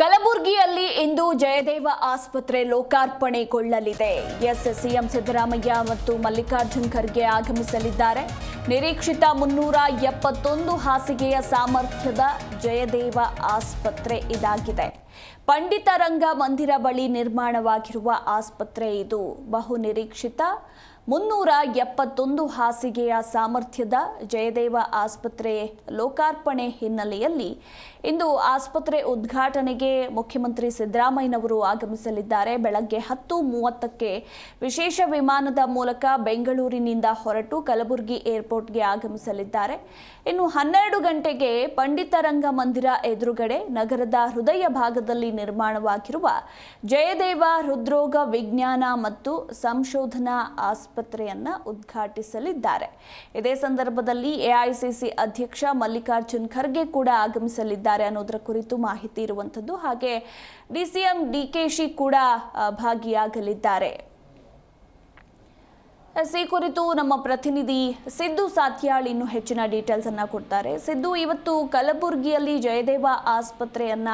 ಕಲಬುರಗಿಯಲ್ಲಿ ಇಂದು ಜಯದೇವ ಆಸ್ಪತ್ರೆ ಲೋಕಾರ್ಪಣೆಗೊಳ್ಳಲಿದೆ. S CM Siddaramaiah ಮತ್ತು ಮಲ್ಲಿಕಾರ್ಜುನ್ ಖರ್ಗೆ ಆಗಮಿಸಲಿದ್ದಾರೆ. ನಿರೀಕ್ಷಿತ ಮುನ್ನೂರ ಎಪ್ಪತ್ತೊಂದು ಹಾಸಿಗೆಯ ಸಾಮರ್ಥ್ಯದ ಜಯದೇವ ಆಸ್ಪತ್ರೆ ಇದಾಗಿದೆ. ಪಂಡಿತರಂಗ ಮಂದಿರ ಬಳಿ ನಿರ್ಮಾಣವಾಗಿರುವ ಆಸ್ಪತ್ರೆ ಇದು. ಬಹು ನಿರೀಕ್ಷಿತ ಮುನ್ನೂರ ಎಪ್ಪತ್ತೊಂದು ಹಾಸಿಗೆಯ ಸಾಮರ್ಥ್ಯದ ಜಯದೇವ ಆಸ್ಪತ್ರೆ ಲೋಕಾರ್ಪಣೆ ಹಿನ್ನೆಲೆಯಲ್ಲಿ ಇಂದು ಆಸ್ಪತ್ರೆ ಉದ್ಘಾಟನೆಗೆ ಮುಖ್ಯಮಂತ್ರಿ ಸಿದ್ದರಾಮಯ್ಯನವರು ಆಗಮಿಸಲಿದ್ದಾರೆ. ಬೆಳಗ್ಗೆ ಹತ್ತು ಮೂವತ್ತಕ್ಕೆ ವಿಶೇಷ ವಿಮಾನದ ಮೂಲಕ ಬೆಂಗಳೂರಿನಿಂದ ಹೊರಟು ಕಲಬುರಗಿ ಏರ್ಪೋರ್ಟ್ಗೆ ಆಗಮಿಸಲಿದ್ದಾರೆ. ಇನ್ನು ಹನ್ನೆರಡು ಗಂಟೆಗೆ ಪಂಡಿತರಂಗ ಮಂದಿರ ಎದುರುಗಡೆ ನಗರದ ಹೃದಯ ಭಾಗದಲ್ಲಿ ನಿರ್ಮಾಣವಾಗಿರುವ ಜಯದೇವ ಹೃದ್ರೋಗ ವಿಜ್ಞಾನ ಮತ್ತು ಸಂಶೋಧನಾ ಆಸ್ಪತ್ರೆಯನ್ನ ಉದ್ಘಾಟಿಸಲಿದ್ದಾರೆ. ಇದೇ ಸಂದರ್ಭದಲ್ಲಿ ಎಐಸಿಸಿ ಅಧ್ಯಕ್ಷ ಮಲ್ಲಿಕಾರ್ಜುನ್ ಖರ್ಗೆ ಕೂಡ ಆಗಮಿಸಲಿದ್ದಾರೆ ಅನ್ನೋದರ ಕುರಿತು ಮಾಹಿತಿ ಇರುವಂಥದ್ದು. ಹಾಗೆ ಡಿಸಿಎಂ ಡಿಕೆಶಿ ಕೂಡ ಭಾಗಿಯಾಗಲಿದ್ದಾರೆ. ಈ ಕುರಿತು ನಮ್ಮ ಪ್ರತಿನಿಧಿ ಸಿದ್ದು ಸಾತ್ಯಾಳ್ ಇನ್ನು ಹೆಚ್ಚಿನ ಡೀಟೇಲ್ಸ್ ಅನ್ನ ಕೊಡ್ತಾರೆ. ಸಿದ್ದು, ಇವತ್ತು ಕಲಬುರಗಿಯಲ್ಲಿ ಜಯದೇವ ಆಸ್ಪತ್ರೆಯನ್ನ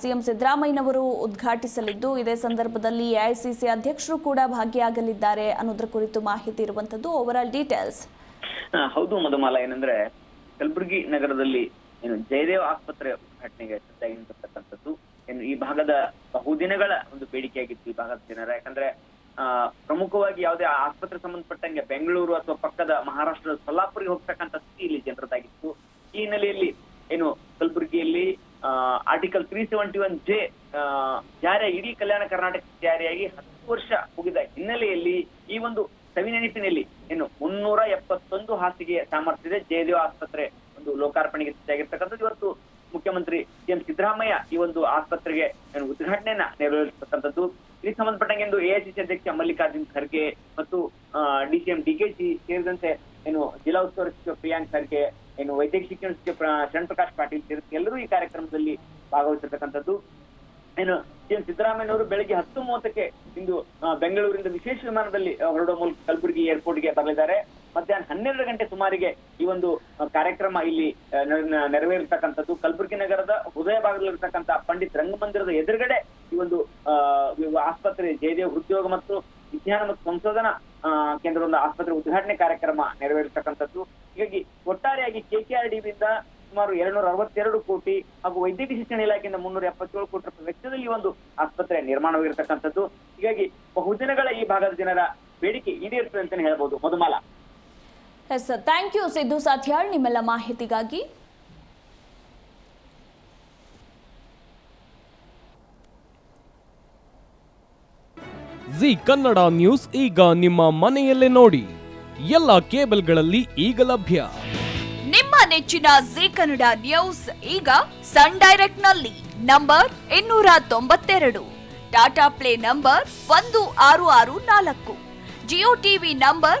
ಸಿಎಂ ಸಿದ್ದರಾಮಯ್ಯನವರು ಉದ್ಘಾಟಿಸಲಿದ್ದು, ಇದೇ ಸಂದರ್ಭದಲ್ಲಿ ಎಐಸಿಸಿ ಅಧ್ಯಕ್ಷರು ಕೂಡ ಭಾಗಿಯಾಗಲಿದ್ದಾರೆ ಅನ್ನೋದ್ರ ಕುರಿತು ಮಾಹಿತಿ ಇರುವಂತದ್ದು ಓವರ್ ಆಲ್ ಡೀಟೇಲ್ಸ್ ಹೌದು ಮಧುಮಾಲ, ಏನಂದ್ರೆ ಕಲಬುರಗಿ ನಗರದಲ್ಲಿ ಜಯದೇವ ಆಸ್ಪತ್ರೆ ಉದ್ಘಾಟನೆಗೆ ಏನು ಈ ಭಾಗದ ಬಹುದಿನಗಳ ಒಂದು ಬೇಡಿಕೆಯಾಗಿತ್ತು ಈ ಭಾಗದ ಜನರ. ಯಾಕಂದ್ರೆ ಪ್ರಮುಖವಾಗಿ ಯಾವುದೇ ಆಸ್ಪತ್ರೆ ಸಂಬಂಧಪಟ್ಟಂಗೆ ಬೆಂಗಳೂರು ಅಥವಾ ಪಕ್ಕದ ಮಹಾರಾಷ್ಟ್ರದ ಸೊಲ್ಲಾಪುರಿಗೆ ಹೋಗ್ತಕ್ಕಂಥ ಸ್ಥಿತಿ ಇಲ್ಲಿ ಜನರದಾಗಿತ್ತು. ಈ ಹಿನ್ನೆಲೆಯಲ್ಲಿ ಏನು ಕಲಬುರಗಿಯಲ್ಲಿ article three seventy one J ಜಾರಿಯಾಗಿ, ಇಡೀ ಕಲ್ಯಾಣ ಕರ್ನಾಟಕ ಜಾರಿಯಾಗಿ ಹತ್ತು ವರ್ಷ ಮುಗಿದ ಹಿನ್ನೆಲೆಯಲ್ಲಿ ಈ ಒಂದು ಸವಿನೆನಪಿನಲ್ಲಿ ಏನು, ಮುನ್ನೂರ ಎಪ್ಪತ್ತೊಂದು ಹಾಸಿಗೆಯ ಸಾಮರ್ಥ್ಯದ ಜಯದೇವ ಆಸ್ಪತ್ರೆ ಒಂದು ಲೋಕಾರ್ಪಣೆಗೆ ಸಜ್ಜಾಗಿರ್ತಕ್ಕಂಥದ್ದು ಇವತ್ತು ಮುಖ್ಯಮಂತ್ರಿ ಸಿಎಂ ಸಿದ್ದರಾಮಯ್ಯ ಈ ಒಂದು ಆಸ್ಪತ್ರೆಗೆ ಏನು ಉದ್ಘಾಟನೆಯನ್ನ ನೆರವೇರಿಸತಕ್ಕಂಥದ್ದು. ಇದಕ್ಕೆ ಸಂಬಂಧಪಟ್ಟಂಗೆ ಎಂದು ಎಐಸಿಸಿ ಅಧ್ಯಕ್ಷ ಮಲ್ಲಿಕಾರ್ಜುನ್ ಖರ್ಗೆ ಮತ್ತು ಡಿಸಿಎಂ ಡಿಕೆಶಿ ಸೇರಿದಂತೆ ಏನು ಜಿಲ್ಲಾ ಉಸ್ತುವಾರಿ ಸಚಿವ ಪ್ರಿಯಾಂಕ್ ಖರ್ಗೆ, ಏನು ವೈದ್ಯಕೀಯ ಶಿಕ್ಷಣ ಸಚಿವ ಶರಣ್ ಪ್ರಕಾಶ್ ಪಾಟೀಲ್ ಸೇರಿದಂತೆ ಎಲ್ಲರೂ ಈ ಕಾರ್ಯಕ್ರಮದಲ್ಲಿ ಭಾಗವಹಿಸಿರ್ತಕ್ಕಂಥದ್ದು ಏನು ಸಿಎಂ ಸಿದ್ದರಾಮಯ್ಯನವರು ಬೆಳಗ್ಗೆ ಹತ್ತು ಮೂವತ್ತಕ್ಕೆ ಇಂದು ಬೆಂಗಳೂರಿಂದ ವಿಶೇಷ ವಿಮಾನದಲ್ಲಿ ಹೊರಡುವ ಮೂಲಕ ಕಲಬುರಗಿ ಏರ್ಪೋರ್ಟ್ಗೆ ಬರಲಿದ್ದಾರೆ. ಮಧ್ಯಾಹ್ನ ಹನ್ನೆರಡು ಗಂಟೆ ಸುಮಾರಿಗೆ ಈ ಒಂದು ಕಾರ್ಯಕ್ರಮ ಇಲ್ಲಿ ನೆರವೇರಿರ್ತಕ್ಕಂಥದ್ದು ಕಲಬುರಗಿ ನಗರದ ಹೃದಯ ಭಾಗದಲ್ಲಿರ್ತಕ್ಕಂಥ ಪಂಡಿತ್ ರಂಗಮಂದಿರದ ಎದುರುಗಡೆ ಈ ಒಂದು ಆಸ್ಪತ್ರೆ ಜಯದೇವ್ ಉದ್ಯೋಗ ಮತ್ತು ವಿಜ್ಞಾನ ಮತ್ತು ಸಂಶೋಧನಾ ಆ, ಕೇಂದ್ರದ ಆಸ್ಪತ್ರೆ ಉದ್ಘಾಟನೆ ಕಾರ್ಯಕ್ರಮ ನೆರವೇರಿರ್ತಕ್ಕಂಥದ್ದು ಹೀಗಾಗಿ ಒಟ್ಟಾರೆಯಾಗಿ ಕೆಕೆಆರ್ಡಿಬಿಯಿಂದ ಸುಮಾರು ಎರಡ್ನೂರ ಅರವತ್ತೆರಡು ಕೋಟಿ ಹಾಗೂ ವೈದ್ಯಕೀಯ ಶಿಕ್ಷಣ ಇಲಾಖೆಯಿಂದ ಮುನ್ನೂರ ಎಪ್ಪತ್ತೇಳು ಕೋಟಿ ರೂಪಾಯಿ ವೆಚ್ಚದಲ್ಲಿ ಈ ಒಂದು ಆಸ್ಪತ್ರೆ ನಿರ್ಮಾಣವಾಗಿರ್ತಕ್ಕಂಥದ್ದು. ಹೀಗಾಗಿ ಬಹುದಿನಗಳ ಈ ಭಾಗದ ಜನರ ಬೇಡಿಕೆ ಈಡೇರುತ್ತದೆ ಅಂತಾನೆ ಹೇಳ್ಬೋದು. Madhumala. Yes thank you Siddu Sathyal ನಿಮ್ಮೆಲ್ಲ ಮಾಹಿತಿಗಾಗಿ. ಜಿ ಕನ್ನಡ ನ್ಯೂಸ್ ಈಗ ನಿಮ್ಮ ಮನೆಯಲ್ಲೇ ನೋಡಿ. ಎಲ್ಲ ಕೇಬಲ್ಗಳಲ್ಲಿ ಈಗ ಲಭ್ಯ. ನಿಮ್ಮ ನೆಚ್ಚಿನ ಜಿ ಕನ್ನಡ ನ್ಯೂಸ್ ಈಗ ಸನ್ ಡೈರೆಕ್ಟ್ನಲ್ಲಿ ನಂಬರ್ ಇನ್ನೂರ ತೊಂಬತ್ತೆರಡು. ಟಾಟಾ ಪ್ಲೇ ನಂಬರ್ ಒಂದು ಆರು ಆರು ನಾಲ್ಕು. Jio TV number